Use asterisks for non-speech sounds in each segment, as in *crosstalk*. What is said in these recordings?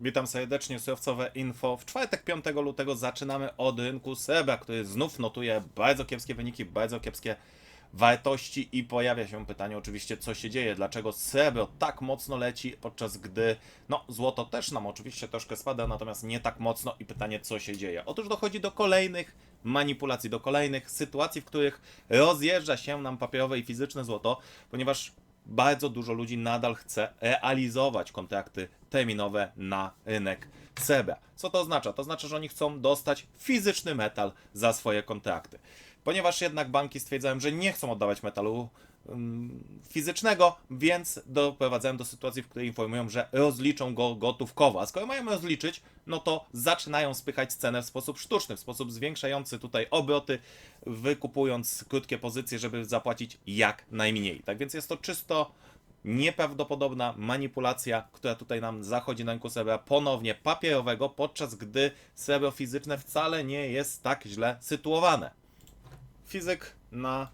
Witam serdecznie, surowcowe info. W czwartek 5 lutego zaczynamy od rynku srebra, który znów notuje bardzo kiepskie wyniki, bardzo kiepskie wartości i pojawia się pytanie oczywiście, co się dzieje, dlaczego srebro tak mocno leci, podczas gdy, no, złoto też nam oczywiście troszkę spada, natomiast nie tak mocno i pytanie, co się dzieje. Otóż dochodzi do kolejnych manipulacji, do kolejnych sytuacji, w których rozjeżdża się nam papierowe i fizyczne złoto, ponieważ bardzo dużo ludzi nadal chce realizować kontrakty terminowe na rynek srebra. Co to oznacza? To oznacza, że oni chcą dostać fizyczny metal za swoje kontrakty. Ponieważ jednak banki stwierdzają, że nie chcą oddawać metalu fizycznego, więc doprowadzają do sytuacji, w której informują, że rozliczą go gotówkowo. A skoro mają rozliczyć, no to zaczynają spychać cenę w sposób sztuczny, w sposób zwiększający tutaj obroty, wykupując krótkie pozycje, żeby zapłacić jak najmniej. Tak więc jest to czysto nieprawdopodobna manipulacja, która tutaj nam zachodzi na rynku srebra ponownie papierowego, podczas gdy srebro fizyczne wcale nie jest tak źle sytuowane. Fizyk na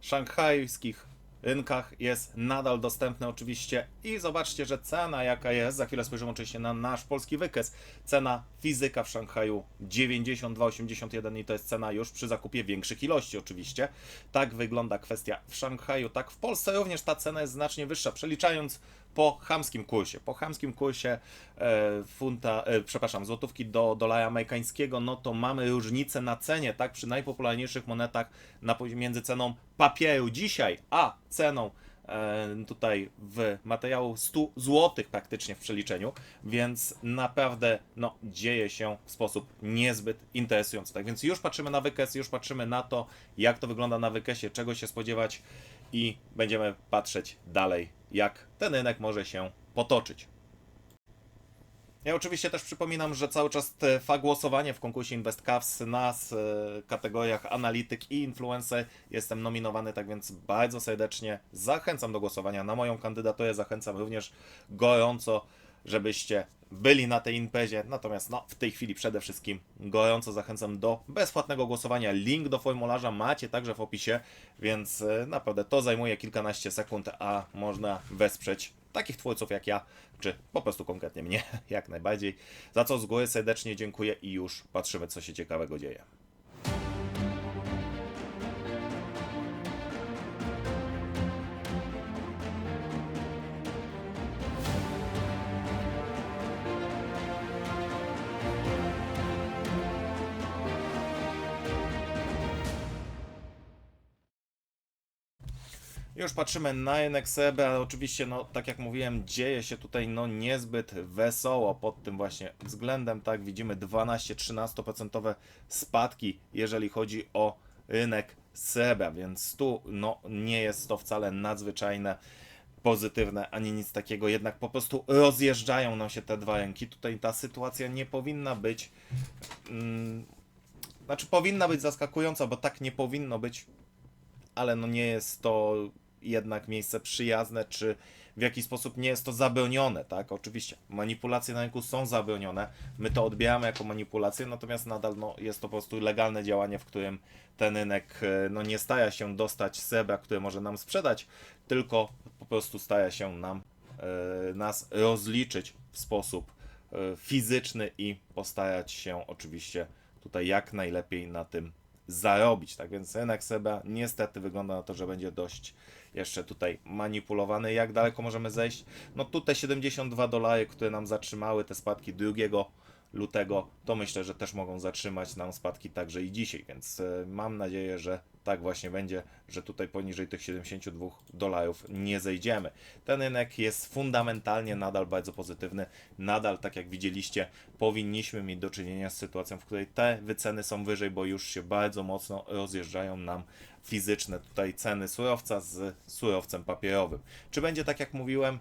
szanghajskich rynkach jest nadal dostępny oczywiście. I zobaczcie, że cena jaka jest, za chwilę spojrzymy oczywiście na nasz polski wykres, cena fizyka w Szanghaju 92,81 i to jest cena już przy zakupie większych ilości oczywiście. Tak wygląda kwestia w Szanghaju, tak w Polsce również ta cena jest znacznie wyższa, przeliczając po chamskim kursie. Po chamskim kursie e, funta, e, przepraszam, złotówki do dolara amerykańskiego, no to mamy różnicę na cenie, tak, przy najpopularniejszych monetach na, między ceną papieru dzisiaj, a ceną e, tutaj w materiału 100 zł praktycznie w przeliczeniu, więc naprawdę no, dzieje się w sposób niezbyt interesujący. Tak więc już patrzymy na wykres, już patrzymy na to, jak to wygląda na wykresie, czego się spodziewać i będziemy patrzeć dalej, jak ten rynek może się potoczyć. Ja oczywiście też przypominam, że cały czas trwa głosowanie w konkursie InvestCavs na e, kategoriach analityk i influencer. Jestem nominowany, tak więc bardzo serdecznie zachęcam do głosowania na moją kandydaturę. Zachęcam również gorąco, żebyście byli na tej imprezie. Natomiast no, w tej chwili przede wszystkim gorąco zachęcam do bezpłatnego głosowania. Link do formularza macie także w opisie, więc e, naprawdę to zajmuje kilkanaście sekund, a można wesprzeć takich twórców jak ja, czy po prostu konkretnie mnie, *laughs* jak najbardziej. Za co z góry serdecznie dziękuję i już patrzymy, co się ciekawego dzieje. Już patrzymy na rynek srebra. Oczywiście, no, tak jak mówiłem, dzieje się tutaj no, niezbyt wesoło pod tym właśnie względem. Tak, widzimy 12-13% spadki, jeżeli chodzi o rynek srebra, więc tu no, nie jest to wcale nadzwyczajne, pozytywne ani nic takiego. Jednak po prostu rozjeżdżają nam się te dwa rynki. Tutaj ta sytuacja nie powinna być. Mm, znaczy, powinna być zaskakująca, bo tak nie powinno być ale no nie jest to jednak miejsce przyjazne, czy w jakiś sposób nie jest to zabronione, tak? Oczywiście manipulacje na rynku są zabronione, my to odbieramy jako manipulację, natomiast nadal no, jest to po prostu legalne działanie, w którym ten rynek e, no, nie stara się dostać srebra, które może nam sprzedać, tylko po prostu stara się nam e, nas rozliczyć w sposób e, fizyczny i postarać się oczywiście tutaj jak najlepiej na tym zarobić. Tak więc rynek srebra niestety wygląda na to, że będzie dość jeszcze tutaj manipulowany. Jak daleko możemy zejść? No tutaj 72 dolary, które nam zatrzymały te spadki 2 lutego, to myślę, że też mogą zatrzymać nam spadki także i dzisiaj, więc e, mam nadzieję, że tak właśnie będzie, że tutaj poniżej tych 72 dolarów nie zejdziemy. Ten rynek jest fundamentalnie nadal bardzo pozytywny. Nadal, tak jak widzieliście, powinniśmy mieć do czynienia z sytuacją, w której te wyceny są wyżej, bo już się bardzo mocno rozjeżdżają nam fizyczne tutaj ceny surowca z surowcem papierowym. Czy będzie tak jak mówiłem,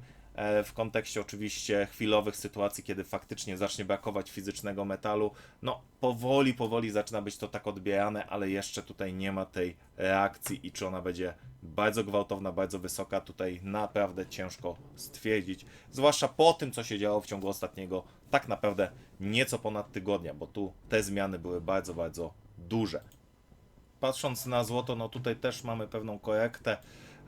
w kontekście oczywiście chwilowych sytuacji, kiedy faktycznie zacznie brakować fizycznego metalu. No, powoli, powoli zaczyna być to tak odbierane, ale jeszcze tutaj nie ma tej reakcji i czy ona będzie bardzo gwałtowna, bardzo wysoka, tutaj naprawdę ciężko stwierdzić. Zwłaszcza po tym, co się działo w ciągu ostatniego, tak naprawdę nieco ponad tygodnia, bo tu te zmiany były bardzo, bardzo duże patrząc na złoto, no tutaj też mamy pewną korektę.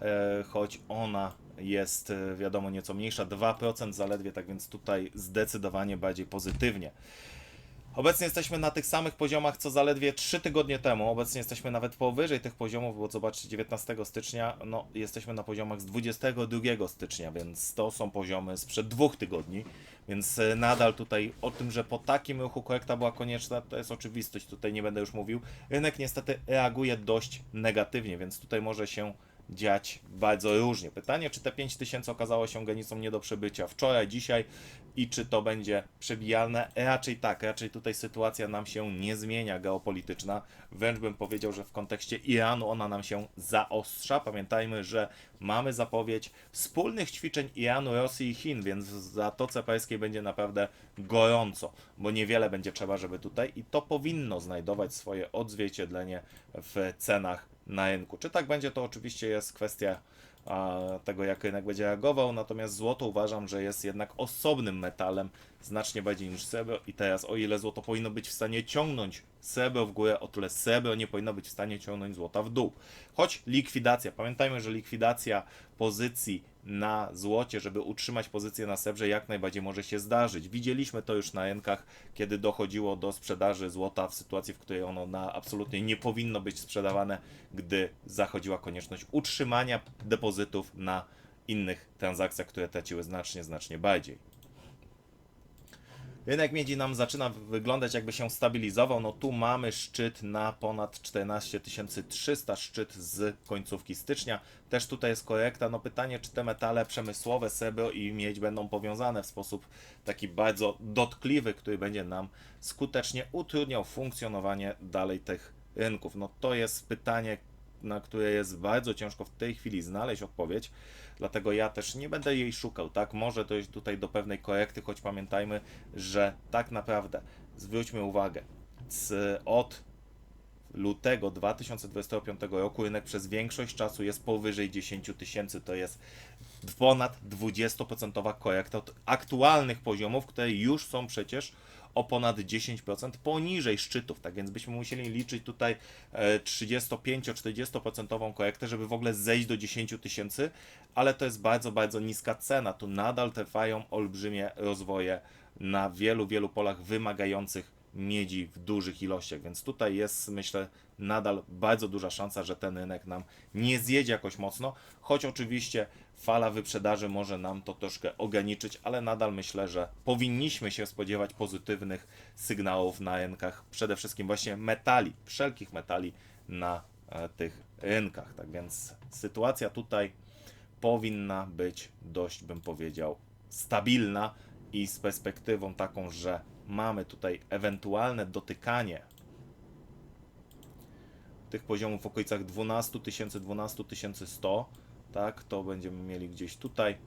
e, choć ona jest e, wiadomo nieco mniejsza, 2% zaledwie, tak więc tutaj zdecydowanie bardziej pozytywnie. Obecnie jesteśmy na tych samych poziomach co zaledwie 3 tygodnie temu. Obecnie jesteśmy nawet powyżej tych poziomów, bo zobaczcie, 19 stycznia, no jesteśmy na poziomach z 22 stycznia, więc to są poziomy sprzed dwóch tygodni. Więc e, nadal tutaj o tym, że po takim ruchu korekta była konieczna, to jest oczywistość, tutaj nie będę już mówił. Rynek niestety reaguje dość negatywnie, więc tutaj może się dziać bardzo różnie. Pytanie, czy te 5000 okazało się granicą nie do przebycia wczoraj, dzisiaj i czy to będzie przebijalne? Raczej tak, raczej tutaj sytuacja nam się nie zmienia geopolitczna. Wręcz bym powiedział, że w kontekście Iranu ona nam się zaostrza. Pamiętajmy, że mamy zapowiedź wspólnych ćwiczeń Iranu, Rosji i Chin, więc w Zatoce Perskiej będzie naprawdę gorąco, bo niewiele będzie trzeba, żeby tutaj i to powinno znajdować swoje odzwierciedlenie w cenach na rynku. Czy tak będzie, to oczywiście jest kwestia tego, jak rynek będzie reagował, natomiast złoto uważam, że jest jednak osobnym metalem, znacznie bardziej niż srebro i teraz o ile złoto powinno być w stanie ciągnąć srebro w górę, o tyle srebro nie powinno być w stanie ciągnąć złota w dół. Choć likwidacja, pamiętajmy, że likwidacja pozycji na złocie, żeby utrzymać pozycję na srebrze, jak najbardziej może się zdarzyć. Widzieliśmy to już na rynkach, kiedy dochodziło do sprzedaży złota w sytuacji, w której ono na absolutnie nie powinno być sprzedawane, gdy zachodziła konieczność utrzymania depozytów na innych transakcjach, które traciły znacznie, znacznie bardziej. Rynek miedzi nam zaczyna wyglądać jakby się stabilizował. No tu mamy szczyt na ponad 14 300, szczyt z końcówki stycznia. Też tutaj jest korekta. No pytanie, czy te metale przemysłowe, srebro i miedź będą powiązane w sposób taki bardzo dotkliwy, który będzie nam skutecznie utrudniał funkcjonowanie dalej tych rynków. No to jest pytanie, na które jest bardzo ciężko w tej chwili znaleźć odpowiedź, dlatego ja też nie będę jej szukał, tak? Może dojść tutaj do pewnej korekty, choć pamiętajmy, że tak naprawdę, zwróćmy uwagę, z, od lutego 2025 roku rynek przez większość czasu jest powyżej 10 tysięcy, to jest ponad 20% korekta od aktualnych poziomów, które już są przecież o ponad 10% poniżej szczytów. Tak więc byśmy musieli liczyć tutaj 35-40% korektę, żeby w ogóle zejść do 10 tysięcy, ale to jest bardzo, bardzo niska cena. Tu nadal trwają olbrzymie rozwoje na wielu, wielu polach wymagających miedzi w dużych ilościach, więc tutaj jest myślę nadal bardzo duża szansa, że ten rynek nam nie zjedzie jakoś mocno, choć oczywiście fala wyprzedaży może nam to troszkę ograniczyć, ale nadal myślę, że powinniśmy się spodziewać pozytywnych sygnałów na rynkach, przede wszystkim właśnie metali, wszelkich metali na e, tych rynkach. Tak więc sytuacja tutaj powinna być dość, bym powiedział, stabilna i z perspektywą taką, że mamy tutaj ewentualne dotykanie tych poziomów w okolicach 12 tysięcy, 12 100, tak, to będziemy mieli gdzieś tutaj.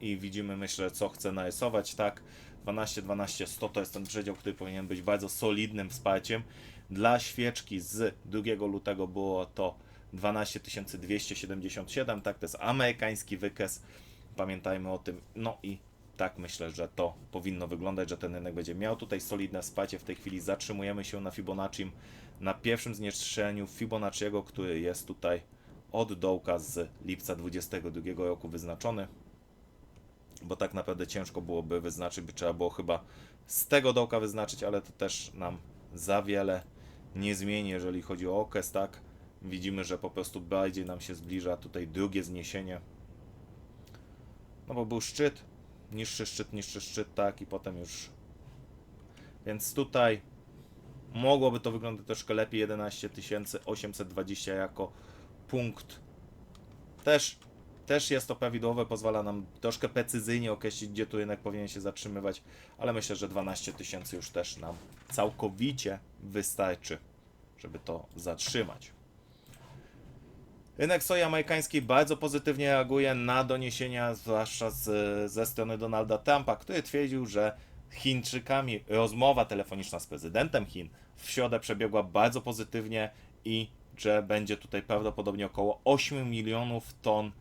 I widzimy, myślę, co chcę narysować, tak, 12, 12, 100 to jest ten przedział, który powinien być bardzo solidnym wsparciem. Dla świeczki z 2 lutego było to 12 277, tak, to jest amerykański wykres, pamiętajmy o tym, no i tak myślę, że to powinno wyglądać, że ten rynek będzie miał tutaj solidne wsparcie, w tej chwili zatrzymujemy się na Fibonacci, na pierwszym zniszczeniu Fibonacciego, który jest tutaj od dołka z lipca 22 roku wyznaczony, bo tak naprawdę ciężko byłoby wyznaczyć, by trzeba było chyba z tego dołka wyznaczyć, ale to też nam za wiele nie zmieni, jeżeli chodzi o okres, tak, widzimy, że po prostu bardziej nam się zbliża tutaj drugie zniesienie. No bo był szczyt, niższy szczyt, niższy szczyt, tak, i potem już. Więc tutaj mogłoby to wyglądać troszkę lepiej. 11 820 jako punkt. Też, też jest to prawidłowe, pozwala nam troszkę precyzyjnie określić, gdzie tu rynek powinien się zatrzymywać, ale myślę, że 12 tysięcy już też nam całkowicie wystarczy, żeby to zatrzymać. Rynek soi amerykańskiej bardzo pozytywnie reaguje na doniesienia, zwłaszcza z, ze strony Donalda Trumpa, który twierdził, że Chińczykami rozmowa telefoniczna z prezydentem Chin w środę przebiegła bardzo pozytywnie i że będzie tutaj prawdopodobnie około 8 milionów ton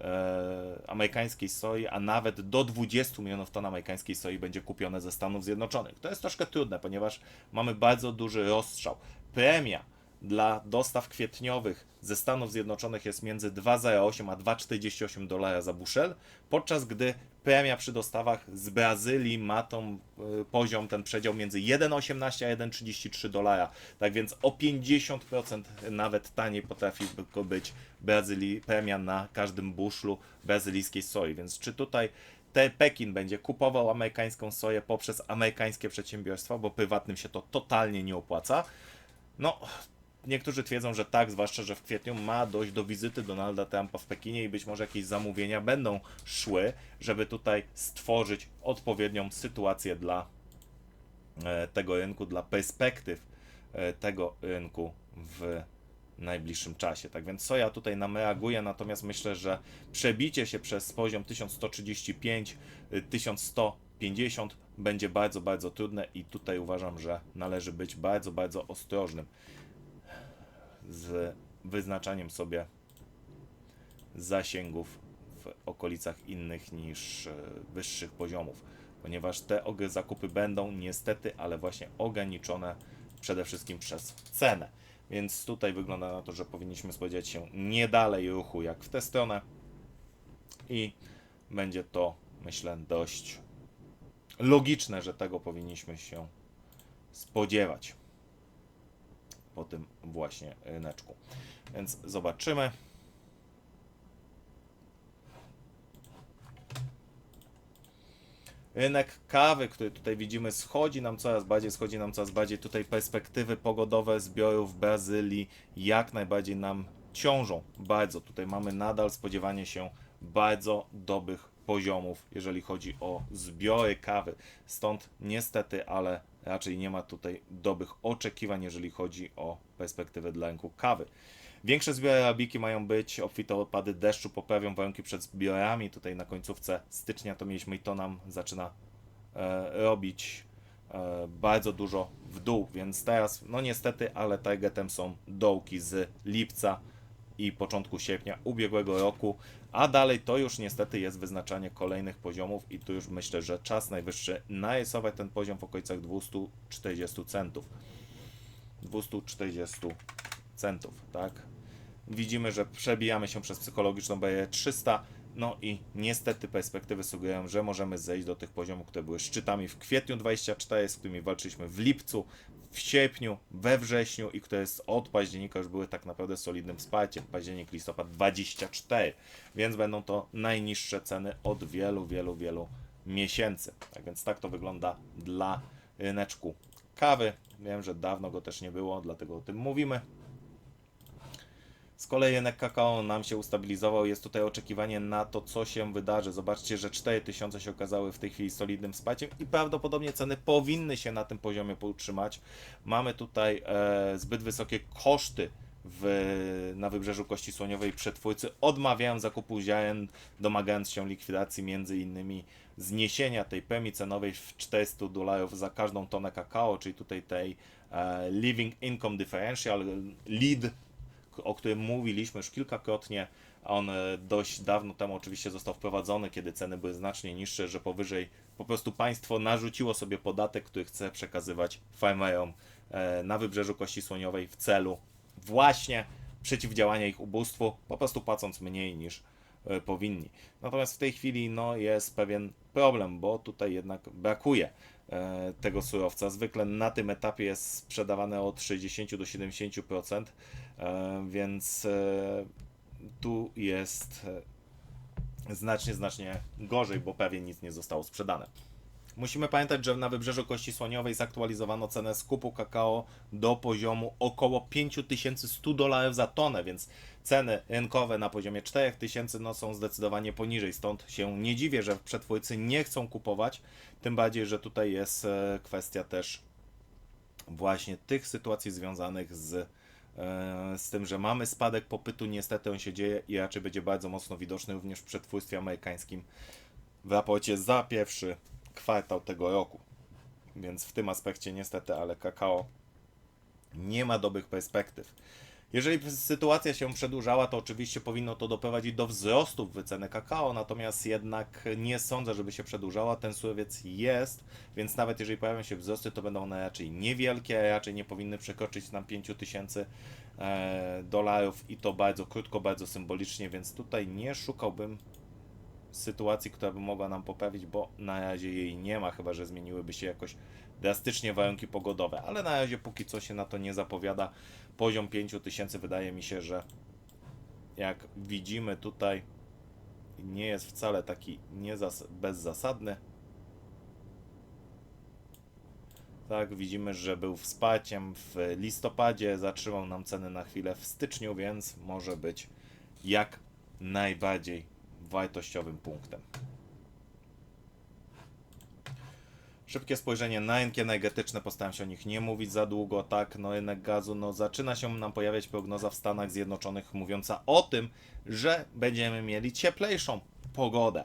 e, amerykańskiej soi, a nawet do 20 milionów ton amerykańskiej soi będzie kupione ze Stanów Zjednoczonych. To jest troszkę trudne, ponieważ mamy bardzo duży rozstrzał. Premia dla dostaw kwietniowych ze Stanów Zjednoczonych jest między 2,08 a 2,48 dolara za buszel, podczas gdy premia przy dostawach z Brazylii ma tą y, poziom, ten przedział między 1,18 a 1,33 dolara. Tak więc o 50% nawet taniej potrafi by- być Brazylii, premia na każdym buszlu brazylijskiej soi. Więc czy tutaj te Pekin będzie kupował amerykańską soję poprzez amerykańskie przedsiębiorstwa, bo prywatnym się to totalnie nie opłaca? No, niektórzy twierdzą, że tak, zwłaszcza, że w kwietniu ma dojść do wizyty Donalda Trumpa w Pekinie i być może jakieś zamówienia będą szły, żeby tutaj stworzyć odpowiednią sytuację dla e, tego rynku, dla perspektyw e, tego rynku w najbliższym czasie. Tak więc soja tutaj nam reaguje, natomiast myślę, że przebicie się przez poziom 1135, y, 1150 będzie bardzo, bardzo trudne i tutaj uważam, że należy być bardzo, bardzo ostrożnym z wyznaczaniem sobie zasięgów w okolicach innych niż e, wyższych poziomów, ponieważ te zakupy będą niestety, ale właśnie ograniczone przede wszystkim przez cenę. Więc tutaj wygląda na to, że powinniśmy spodziewać się nie dalej ruchu jak w tę stronę i będzie to, myślę, dość logiczne, że tego powinniśmy się spodziewać po tym właśnie ryneczku. Więc zobaczymy. Rynek kawy, który tutaj widzimy, schodzi nam coraz bardziej, schodzi nam coraz bardziej. Tutaj perspektywy pogodowe zbiorów w Brazylii jak najbardziej nam ciążą. Bardzo. Tutaj mamy nadal spodziewanie się bardzo dobrych poziomów, jeżeli chodzi o zbiory kawy. Stąd niestety, ale raczej nie ma tutaj dobrych oczekiwań, jeżeli chodzi o perspektywę dla rynku kawy. Większe zbiory arabiki mają być, obfite opady deszczu poprawią warunki przed zbiorami. Tutaj na końcówce stycznia to mieliśmy i to nam zaczyna e, robić e, bardzo dużo w dół, więc teraz, no niestety, ale targetem są dołki z lipca i początku sierpnia ubiegłego roku, a dalej to już niestety jest wyznaczanie kolejnych poziomów i tu już myślę, że czas najwyższy narysować ten poziom w okolicach 240 centów. 240 centów, tak? Widzimy, że przebijamy się przez psychologiczną barierę 300, no i niestety perspektywy sugerują, że możemy zejść do tych poziomów, które były szczytami w kwietniu 24, z którymi walczyliśmy w lipcu, w sierpniu, we wrześniu i które z- od października już były tak naprawdę solidnym wsparciem. Październik, listopad 24, więc będą to najniższe ceny od wielu, wielu, wielu miesięcy. Tak więc tak to wygląda dla ryneczku kawy. Wiem, że dawno go też nie było, dlatego o tym mówimy. Z kolei rynek kakao nam się ustabilizował. Jest tutaj oczekiwanie na to, co się wydarzy. Zobaczcie, że 4000 się okazały w tej chwili solidnym wsparciem i prawdopodobnie ceny powinny się na tym poziomie utrzymać. Mamy tutaj e, zbyt wysokie koszty w, na wybrzeżu Kości Słoniowej przetwórcy odmawiają zakupu ziaren, domagając się likwidacji między innymi zniesienia tej premii cenowej w 400 dolarów za każdą tonę kakao, czyli tutaj tej e, Living Income Differential, LEAD, o którym mówiliśmy już kilkakrotnie. On e, dość dawno temu oczywiście został wprowadzony, kiedy ceny były znacznie niższe, że powyżej po prostu państwo narzuciło sobie podatek, który chce przekazywać farmerom e, na wybrzeżu Kości Słoniowej w celu właśnie przeciwdziałania ich ubóstwu, po prostu płacąc mniej niż e, powinni. Natomiast w tej chwili no, jest pewien problem, bo tutaj jednak brakuje tego surowca. Zwykle na tym etapie jest sprzedawane od 60 do 70%, e, więc e, tu jest e, znacznie, znacznie gorzej, bo prawie nic nie zostało sprzedane. Musimy pamiętać, że na wybrzeżu Kości Słoniowej zaktualizowano cenę skupu kakao do poziomu około 5100 dolarów za tonę, więc ceny rynkowe na poziomie 4000 no, są zdecydowanie poniżej. Stąd się nie dziwię, że przetwórcy nie chcą kupować, tym bardziej, że tutaj jest e, kwestia też właśnie tych sytuacji związanych z, e, z tym, że mamy spadek popytu, niestety on się dzieje i raczej będzie bardzo mocno widoczny również w przetwórstwie amerykańskim w raporcie za pierwszy kwartał tego roku. Więc w tym aspekcie niestety, ale kakao nie ma dobrych perspektyw. Jeżeli sytuacja się przedłużała, to oczywiście powinno to doprowadzić do wzrostu wyceny kakao, natomiast jednak nie sądzę, żeby się przedłużała. Ten surowec jest, więc nawet jeżeli pojawią się wzrosty, to będą one raczej niewielkie, raczej nie powinny przekroczyć nam 5000 e, dolarów i to bardzo krótko, bardzo symbolicznie, więc tutaj nie szukałbym sytuacji, która by mogła nam poprawić, bo na razie jej nie ma, chyba że zmieniłyby się jakoś drastycznie warunki pogodowe, ale na razie póki co się na to nie zapowiada. Poziom 5000 wydaje mi się, że jak widzimy tutaj nie jest wcale taki niezas- bezzasadny. Tak, widzimy, że był wsparciem w listopadzie, zatrzymał nam ceny na chwilę w styczniu, więc może być jak najbardziej wartościowym punktem. Szybkie spojrzenie na rynki energetyczne, postaram się o nich nie mówić za długo, tak, no rynek gazu, no zaczyna się nam pojawiać prognoza w Stanach Zjednoczonych mówiąca o tym, że będziemy mieli cieplejszą pogodę.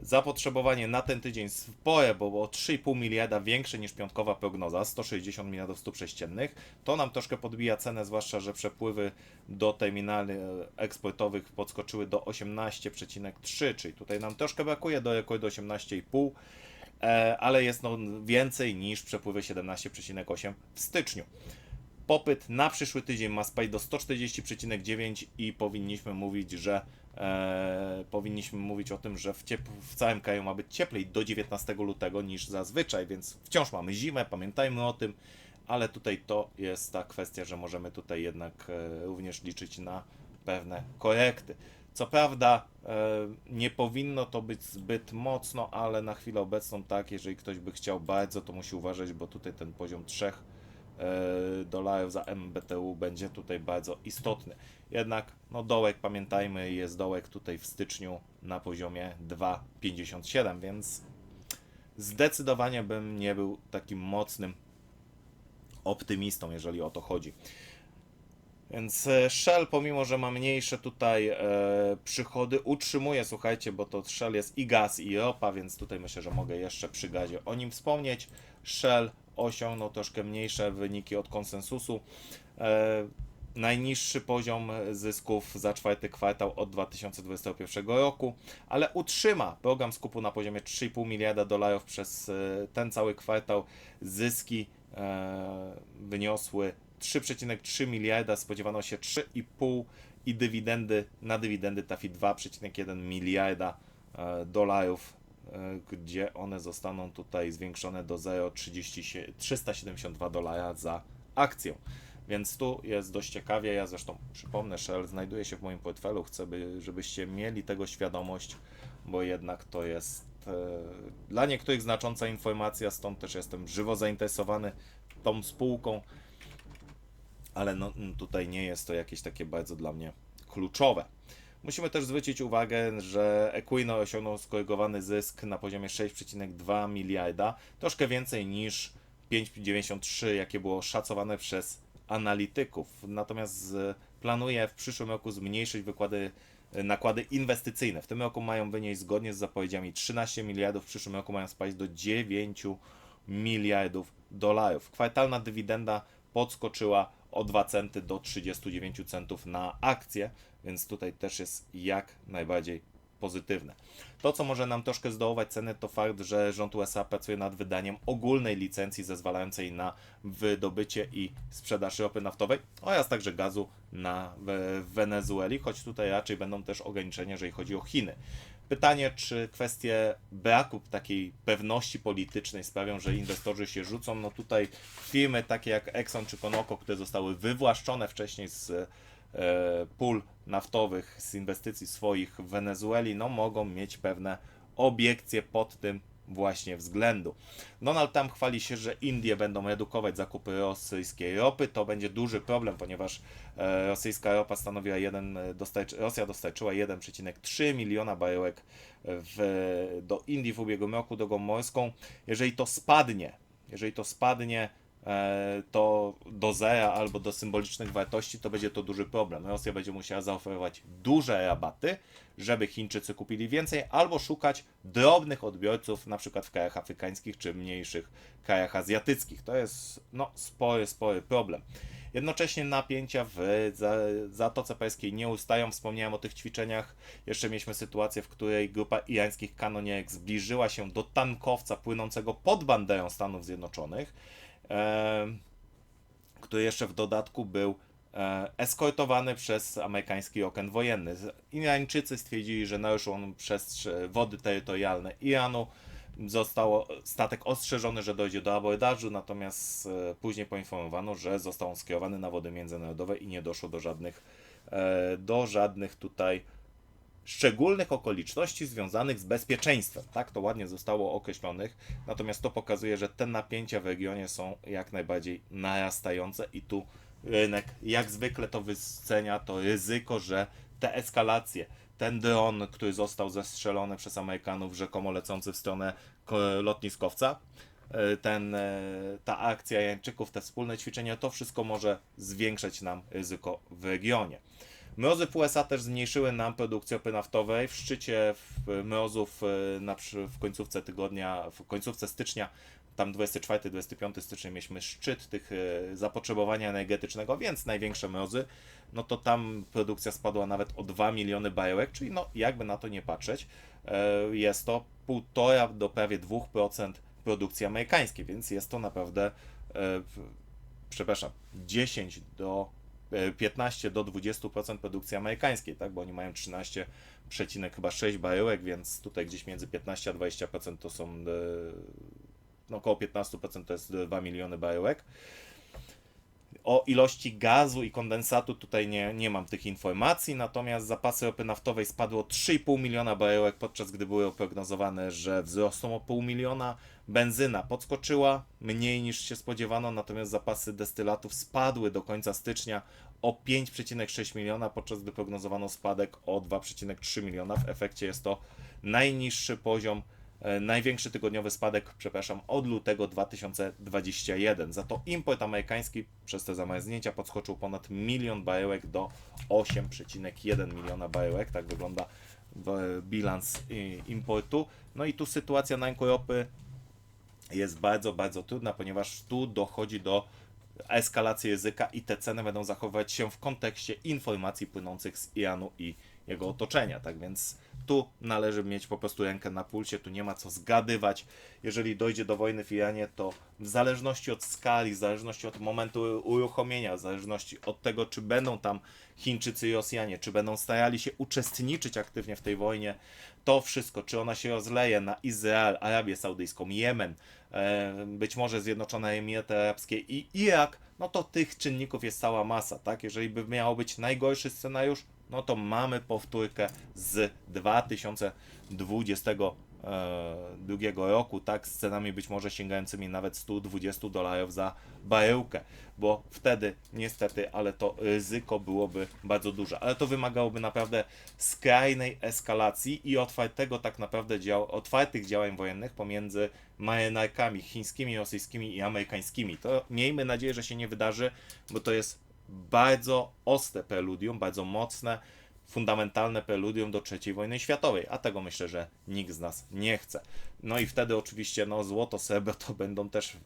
Zapotrzebowanie na ten tydzień spore, bo było 3,5 miliarda większe niż piątkowa prognoza, 160 miliardów stóp sześciennych. To nam troszkę podbija cenę, zwłaszcza, że przepływy do terminali e, eksportowych podskoczyły do 18,3, czyli tutaj nam troszkę brakuje do rekordu 18,5 e, ale jest no więcej niż przepływy 17,8 w styczniu. Popyt na przyszły tydzień ma spaść do 140,9 i powinniśmy mówić, że e, powinniśmy mówić o tym, że w, w całym kraju ma być cieplej do 19 lutego niż zazwyczaj, więc wciąż mamy zimę, pamiętajmy o tym, ale tutaj to jest ta kwestia, że możemy tutaj jednak e, również liczyć na pewne korekty. Co prawda e, nie powinno to być zbyt mocno, ale na chwilę obecną tak, jeżeli ktoś by chciał bardzo, to musi uważać, bo tutaj ten poziom 3 e, dolarów za MBTU będzie tutaj bardzo istotny. Jednak no dołek, pamiętajmy, jest dołek tutaj w styczniu na poziomie 2,57, więc zdecydowanie bym nie był takim mocnym optymistą, jeżeli o to chodzi. Więc e, Shell, pomimo że ma mniejsze tutaj e, przychody, utrzymuje, słuchajcie, bo to Shell jest i gaz, i ropa, więc tutaj myślę, że mogę jeszcze przy gazie o nim wspomnieć. Shell osiągnął troszkę mniejsze wyniki od konsensusu. E, najniższy poziom zysków za czwarty kwartał od 2021 roku, ale utrzyma program skupu na poziomie 3,5 miliarda dolarów przez e, ten cały kwartał. Zyski e, wyniosły 3,3 miliarda, spodziewano się 3,5 i dywidendy, na dywidendy trafi 2,1 miliarda e, dolarów, e, gdzie one zostaną tutaj zwiększone do 0,372 dolara za akcję. Więc tu jest dość ciekawie. Ja zresztą przypomnę, Shell znajduje się w moim portfelu. Chcę, by, żebyście mieli tego świadomość, bo jednak to jest e, dla niektórych znacząca informacja, stąd też jestem żywo zainteresowany tą spółką ale no, mm, tutaj nie jest to jakieś takie bardzo dla mnie kluczowe. Musimy też zwrócić uwagę, że Equino osiągnął skorygowany zysk na poziomie 6,2 miliarda, troszkę więcej niż 5,93, jakie było szacowane przez analityków. Natomiast z- planuje w przyszłym roku zmniejszyć wykłady, nakłady inwestycyjne. W tym roku mają wynieść zgodnie z zapowiedziami 13 miliardów, w przyszłym roku mają spaść do 9 miliardów dolarów. Kwartalna dywidenda podskoczyła o 2 centy do 39 centów na akcję, więc tutaj też jest jak najbardziej pozytywne. To, co może nam troszkę zdołować ceny, to fakt, że rząd USA pracuje nad wydaniem ogólnej licencji zezwalającej na wydobycie i sprzedaż ropy naftowej oraz także gazu na w Wenezueli, choć tutaj raczej będą też ograniczenia, jeżeli chodzi o Chiny. Pytanie, czy kwestie braku takiej pewności politycznej sprawią, że inwestorzy się rzucą. No tutaj firmy takie jak Exxon czy Conoco, które zostały wywłaszczone wcześniej z e, pól naftowych, z inwestycji swoich w Wenezueli, no mogą mieć pewne obiekcje pod tym właśnie względu. Donald Trump chwali się, że Indie będą redukować zakupy rosyjskiej ropy. To będzie duży problem, ponieważ e, rosyjska ropa stanowiła jeden, e, Rosja dostarczyła 1,3 miliona baryłek w, do Indii w ubiegłym roku drogą morską. Jeżeli to spadnie, jeżeli to spadnie to do zera albo do symbolicznych wartości, to będzie to duży problem. Rosja będzie musiała zaoferować duże rabaty, żeby Chińczycy kupili więcej, albo szukać drobnych odbiorców, na przykład w krajach afrykańskich czy mniejszych krajach azjatyckich. To jest no, spory, spory problem. Jednocześnie napięcia w za- Zatoce Perskiej nie ustają. Wspomniałem o tych ćwiczeniach. Jeszcze mieliśmy sytuację, w której grupa irańskich kanonierek zbliżyła się do tankowca płynącego pod banderą Stanów Zjednoczonych, który jeszcze w dodatku był e, eskortowany przez amerykański okręt wojenny. Irańczycy stwierdzili, że naruszył on przez wody terytorialne Iranu. Został statek ostrzeżony, że dojdzie do abordażu, natomiast e, później poinformowano, że został on skierowany na wody międzynarodowe i nie doszło do żadnych, e, do żadnych tutaj szczególnych okoliczności związanych z bezpieczeństwem. Tak to ładnie zostało określonych, natomiast to pokazuje, że te napięcia w regionie są jak najbardziej narastające i tu rynek jak zwykle to wycenia to ryzyko, że te eskalacje, ten dron, który został zestrzelony przez Amerykanów, rzekomo lecący w stronę ko- lotniskowca, e, ten, e, ta akcja Jańczyków, te wspólne ćwiczenia, to wszystko może zwiększać nam ryzyko w regionie. Mrozy w USA też zmniejszyły nam produkcję ropy naftowej. W szczycie w mrozów przy- w końcówce tygodnia, w końcówce stycznia, tam 24-25 stycznia mieliśmy szczyt tych e, zapotrzebowania energetycznego, więc największe mrozy, no to tam produkcja spadła nawet o 2 miliony baryłek, czyli no jakby na to nie patrzeć, jest to 1,5 do prawie 2% produkcji amerykańskiej, więc jest to naprawdę, przepraszam, 10 do 15 do 20% produkcji amerykańskiej, tak? Bo oni mają 13,6 baryłek, więc tutaj gdzieś między 15 a 20% to są e, no około 15% to jest 2 miliony baryłek. O ilości gazu i kondensatu tutaj nie, nie mam tych informacji, natomiast zapasy ropy naftowej spadły o 3,5 miliona baryłek, podczas gdy były prognozowane, że wzrosną o pół miliona. Benzyna podskoczyła mniej niż się spodziewano, natomiast zapasy destylatów spadły do końca stycznia o 5,6 miliona, podczas gdy prognozowano spadek o 2,3 miliona. W efekcie jest to najniższy poziom Największy tygodniowy spadek, przepraszam, od lutego 2021. Za to import amerykański przez te zamarznięcia podskoczył ponad milion baryłek do 8,1 miliona baryłek. Tak wygląda w- bilans i- importu. No i tu sytuacja na rynku ropy jest bardzo, bardzo trudna, ponieważ tu dochodzi do eskalacji ryzyka i te ceny będą zachowywać się w kontekście informacji płynących z Iranu i jego otoczenia. Tak więc tu należy mieć po prostu rękę na pulsie, tu nie ma co zgadywać. Jeżeli dojdzie do wojny w Iranie, to w zależności od skali, w zależności od momentu uruchomienia, w zależności od tego, czy będą tam Chińczycy i Rosjanie, czy będą starali się uczestniczyć aktywnie w tej wojnie, to wszystko, czy ona się rozleje na Izrael, Arabię Saudyjską, Jemen, e, być może Zjednoczone Emiraty Arabskie i Irak, no to tych czynników jest cała masa, tak? Jeżeli by miało być najgorszy scenariusz, no to mamy powtórkę z 2022 roku, tak? Z cenami być może sięgającymi nawet 120 dolarów za baryłkę, bo wtedy niestety, ale to ryzyko byłoby bardzo duże, ale to wymagałoby naprawdę skrajnej eskalacji i otwartego tak naprawdę dział, otwartych działań wojennych pomiędzy marynarkami chińskimi, rosyjskimi i amerykańskimi. To miejmy nadzieję, że się nie wydarzy, bo to jest bardzo ostre preludium, bardzo mocne, fundamentalne preludium do III wojny światowej, a tego myślę, że nikt z nas nie chce. No i wtedy oczywiście no, złoto, srebro to będą też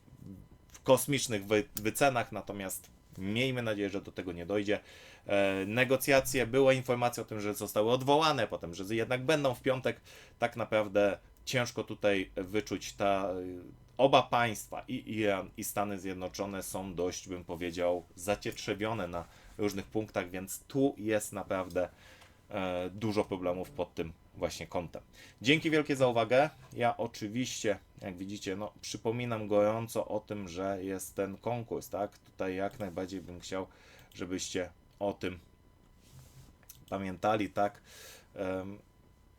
w kosmicznych wy, wycenach, natomiast miejmy nadzieję, że do tego nie dojdzie. E, negocjacje, była informacja o tym, że zostały odwołane, potem, że jednak będą w piątek. Tak naprawdę ciężko tutaj wyczuć ta. Oba państwa, i Iran, i Stany Zjednoczone, są dość, bym powiedział, zacietrzewione na różnych punktach, więc tu jest naprawdę e, dużo problemów pod tym właśnie kątem. Dzięki wielkie za uwagę. Ja oczywiście, jak widzicie, no, przypominam gorąco o tym, że jest ten konkurs, tak? Tutaj jak najbardziej bym chciał, żebyście o tym pamiętali, tak? Em,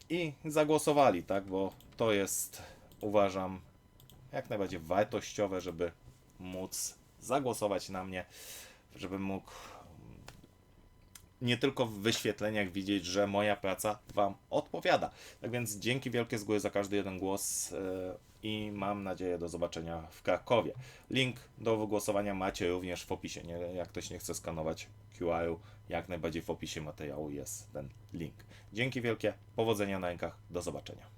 I zagłosowali, tak? Bo to jest, uważam, jak najbardziej wartościowe, żeby móc zagłosować na mnie, żebym mógł nie tylko w wyświetleniach widzieć, że moja praca Wam odpowiada. Tak więc dzięki wielkie z góry za każdy jeden głos e, i mam nadzieję do zobaczenia w Krakowie. Link do głosowania macie również w opisie. Nie, jak ktoś nie chce skanować QR-u, jak najbardziej w opisie materiału jest ten link. Dzięki wielkie, powodzenia na rękach, do zobaczenia.